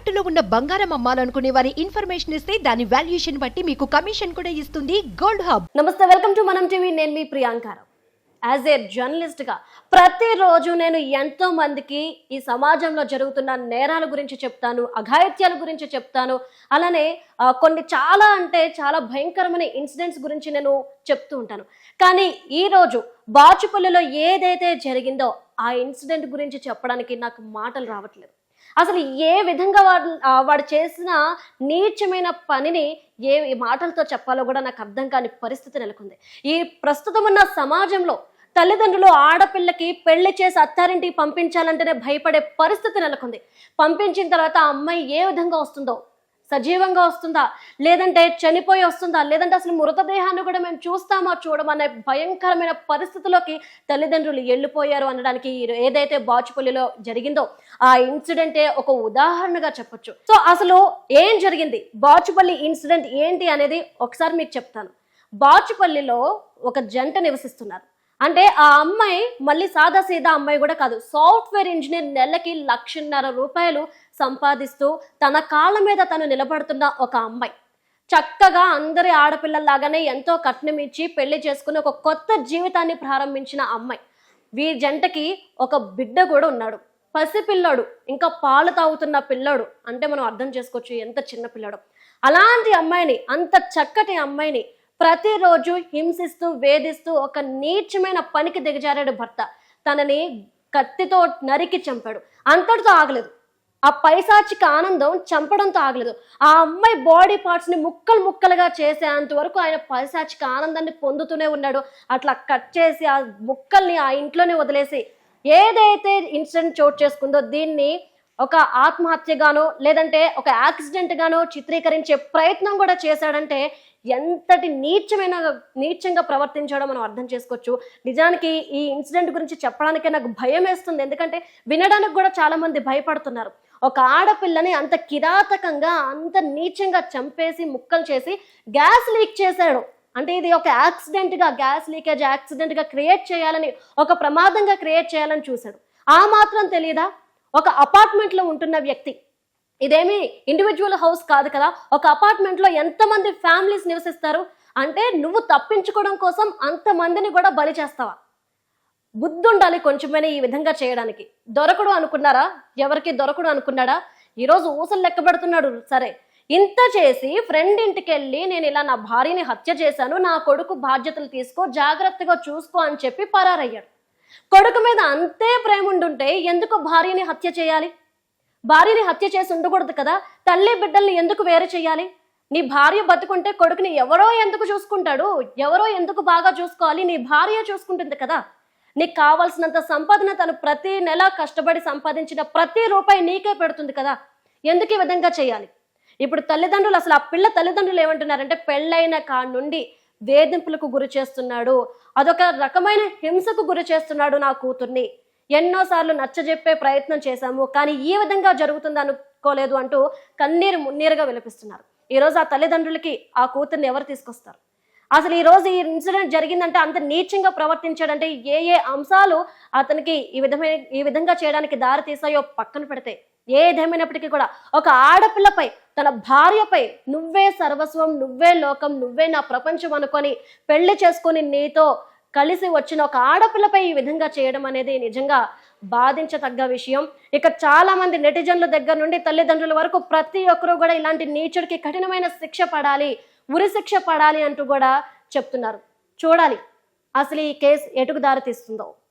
తాకట్టులో ఉన్న బంగారం అమ్మాలనుకునే వారి ఇన్ఫర్మేషన్ ఇస్తే దాని వాల్యుయేషన్ బట్టి మీకు కమిషన్ కూడా ఇస్తుంది గోల్డ్ హబ్. నమస్తే వెల్కమ్ టు మనం టీవీ. నేను మీ ప్రియాంకారం యాజ్ ఏ జర్నలిస్ట్గా ప్రతిరోజు నేను ఎంతో మందికి ఈ సమాజంలో జరుగుతున్న నేరాల గురించి చెప్తాను అఘాయిత్యాల గురించి చెప్తాను. అలానే కొన్ని చాలా అంటే చాలా భయంకరమైన ఇన్సిడెంట్స్ గురించి నేను చెప్తూ ఉంటాను. కానీ ఈరోజు బాచుపల్లిలో ఏదైతే జరిగిందో ఆ ఇన్సిడెంట్ గురించి చెప్పడానికి నాకు మాటలు రావట్లేదు. అసలు ఏ విధంగా వాడు వాడు చేసిన నీచమైన పనిని ఏ మాటలతో చెప్పాలో కూడా నాకు అర్థం కాని పరిస్థితి నెలకొంది. ఈ ప్రస్తుతం ఉన్న సమాజంలో తల్లిదండ్రులు ఆడపిల్లకి పెళ్ళి చేసి అత్తారింటికి పంపించాలంటేనే భయపడే పరిస్థితి నెలకొంది. పంపించిన తర్వాత ఆ అమ్మాయి ఏ విధంగా వస్తుందో సజీవంగా వస్తుందా? లేదంటే చనిపోయి వస్తుందా? లేదంటే అసలు మృతదేహాన్ని కూడా మేము చూస్తామా చూడమనే భయంకరమైన పరిస్థితిలోకి తల్లిదండ్రులు వెళ్ళిపోయారు అనడానికి ఏదైతే బాచుపల్లిలో జరిగిందో ఆ ఇన్సిడెంటే ఒక ఉదాహరణగా చెప్పొచ్చు. సో అసలు ఏం జరిగింది? బాచుపల్లి ఇన్సిడెంట్ ఏంటి అనేది ఒకసారి మీకు చెప్తాను. బాచుపల్లిలో ఒక జంట నివసిస్తున్నారు. అంటే ఆ అమ్మాయి మళ్ళీ సాదా సీదా అమ్మాయి కూడా కాదు. సాఫ్ట్వేర్ ఇంజనీర్ నెలకి లక్షన్నర రూపాయలు సంపాదిస్తూ తన కాళ్ళ మీద తను నిలబడుతున్న ఒక అమ్మాయి. చక్కగా అందరి ఆడపిల్లల్లాగానే ఎంతో కట్నం ఇచ్చి పెళ్ళి చేసుకుని ఒక కొత్త జీవితాన్ని ప్రారంభించిన అమ్మాయి. వీరి జంటకి ఒక బిడ్డ కూడా ఉన్నాడు. పసిపిల్లోడు ఇంకా పాలు తాగుతున్న పిల్లోడు అంటే మనం అర్థం చేసుకోవచ్చు ఎంత చిన్న పిల్లోడు. అలాంటి అమ్మాయిని అంత చక్కటి అమ్మాయిని ప్రతిరోజు హింసిస్తూ వేధిస్తూ ఒక నీచమైన పనికి దిగజారాడు భర్త. తనని కత్తితో నరికి చంపాడు. అంతటితో ఆగలేదు. ఆ పైశాచిక ఆనందం చంపడంతో ఆగలేదు. ఆ అమ్మాయి బాడీ పార్ట్స్ని ముక్కలు ముక్కలుగా చేసేంత వరకు ఆయన పైశాచిక ఆనందాన్ని పొందుతూనే ఉన్నాడు. అట్లా కట్ చేసి ఆ ముక్కల్ని ఆ ఇంట్లోనే వదిలేసి ఏదైతే ఇన్సిడెంట్ చోటు చేసుకుందో దీన్ని ఒక ఆత్మహత్యగానో లేదంటే ఒక యాక్సిడెంట్ గానో చిత్రీకరించే ప్రయత్నం కూడా చేశాడంటే ఎంతటి నీచమైన నీచంగా ప్రవర్తించాడో మనం అర్థం చేసుకోవచ్చు. నిజానికి ఈ ఇన్సిడెంట్ గురించి చెప్పడానికే నాకు భయం వేస్తుంది ఎందుకంటే వినడానికి కూడా చాలా మంది భయపడుతున్నారు. ఒక ఆడపిల్లని అంత కిరాతకంగా అంత నీచంగా చంపేసి ముక్కలు చేసి గ్యాస్ లీక్ చేశాడు. అంటే ఇది ఒక యాక్సిడెంట్గా గ్యాస్ లీకేజ్ యాక్సిడెంట్గా క్రియేట్ చేయాలని ఒక ప్రమాదంగా క్రియేట్ చేయాలని చూశాడు. ఆ మాత్రం తెలియదా ఒక అపార్ట్మెంట్లో ఉంటున్న వ్యక్తి. ఇదేమి ఇండివిజువల్ హౌస్ కాదు కదా. ఒక అపార్ట్మెంట్లో ఎంతమంది ఫ్యామిలీస్ నివసిస్తారు? అంటే నువ్వు తప్పించుకోవడం కోసం అంతమందిని కూడా బలి చేస్తావా? బుద్ధి ఉండాలి కొంచెమైనా ఈ విధంగా చేయడానికి. దొరకడు అనుకున్నారా? ఎవరికి దొరకడు అనుకున్నాడా? ఈరోజు ఊసలు లెక్క పెడుతున్నాడు. సరే ఇంత చేసి ఫ్రెండ్ ఇంటికి వెళ్ళి నేను ఇలా నా భార్యని హత్య చేశాను నా కొడుకు బాధ్యతలు తీసుకో జాగ్రత్తగా చూసుకో అని చెప్పి పరారయ్యాడు. కొడుకు మీద అంతే ప్రేమ ఉండుంటే ఎందుకు భార్యని హత్య చేయాలి? భార్యని హత్య చేసి ఉండకూడదు కదా? తల్లి బిడ్డల్ని ఎందుకు వేరు చేయాలి? నీ భార్య బతుకుంటే కొడుకుని ఎవరో ఎందుకు చూసుకుంటాడు? ఎవరో ఎందుకు బాగా చూసుకోవాలి? నీ భార్య చూసుకుంటుంది కదా? నీకు కావాల్సినంత సంపాదన తను ప్రతి నెల కష్టపడి సంపాదించిన ప్రతి రూపాయి నీకే పెడుతుంది కదా? ఎందుకు ఈ విధంగా చేయాలి? ఇప్పుడు తల్లిదండ్రులు అసలు ఆ పిల్ల తల్లిదండ్రులు ఏమంటున్నారంటే పెళ్ళైన కాడ నుండి వేధింపులకు గురి చేస్తున్నాడు అదొక రకమైన హింసకు గురి చేస్తున్నాడు నా కూతుర్ని. ఎన్నోసార్లు నచ్చజెప్పే ప్రయత్నం చేశాము కానీ ఈ విధంగా జరుగుతుంది అనుకోలేదు అంటూ కన్నీరు మున్నీరుగా విలపిస్తున్నారు. ఈరోజు ఆ తల్లిదండ్రులకి ఆ కూతుర్ని ఎవరు తీసుకొస్తారు? అసలు ఈ రోజు ఈ ఇన్సిడెంట్ జరిగిందంటే అంత నీచంగా ప్రవర్తించాడంటే ఏ ఏ అంశాలు అతనికి ఈ విధమైన ఈ విధంగా చేయడానికి దారి తీసాయో పక్కన పెడితే. ఏదేమైనప్పటికీ కూడా ఒక ఆడపిల్లపై తన భార్యపై నువ్వే సర్వస్వం నువ్వే లోకం నువ్వే నా ప్రపంచం అనుకొని పెళ్ళి చేసుకొని నీతో కలిసి వచ్చిన ఒక ఆడపిల్లపై ఈ విధంగా చేయడం అనేది నిజంగా బాధించతగ్గ విషయం. ఇక చాలా మంది నెటిజన్ల దగ్గర నుండి తల్లిదండ్రుల వరకు ప్రతి ఒక్కరూ కూడా ఇలాంటి నీచుడికి కఠినమైన శిక్ష పడాలి ఉరి శిక్ష పడాలి అంటూ కూడా చెప్తున్నారు. చూడాలి. అసలు ఈ కేసు ఎటుకు దారి తీస్తుందో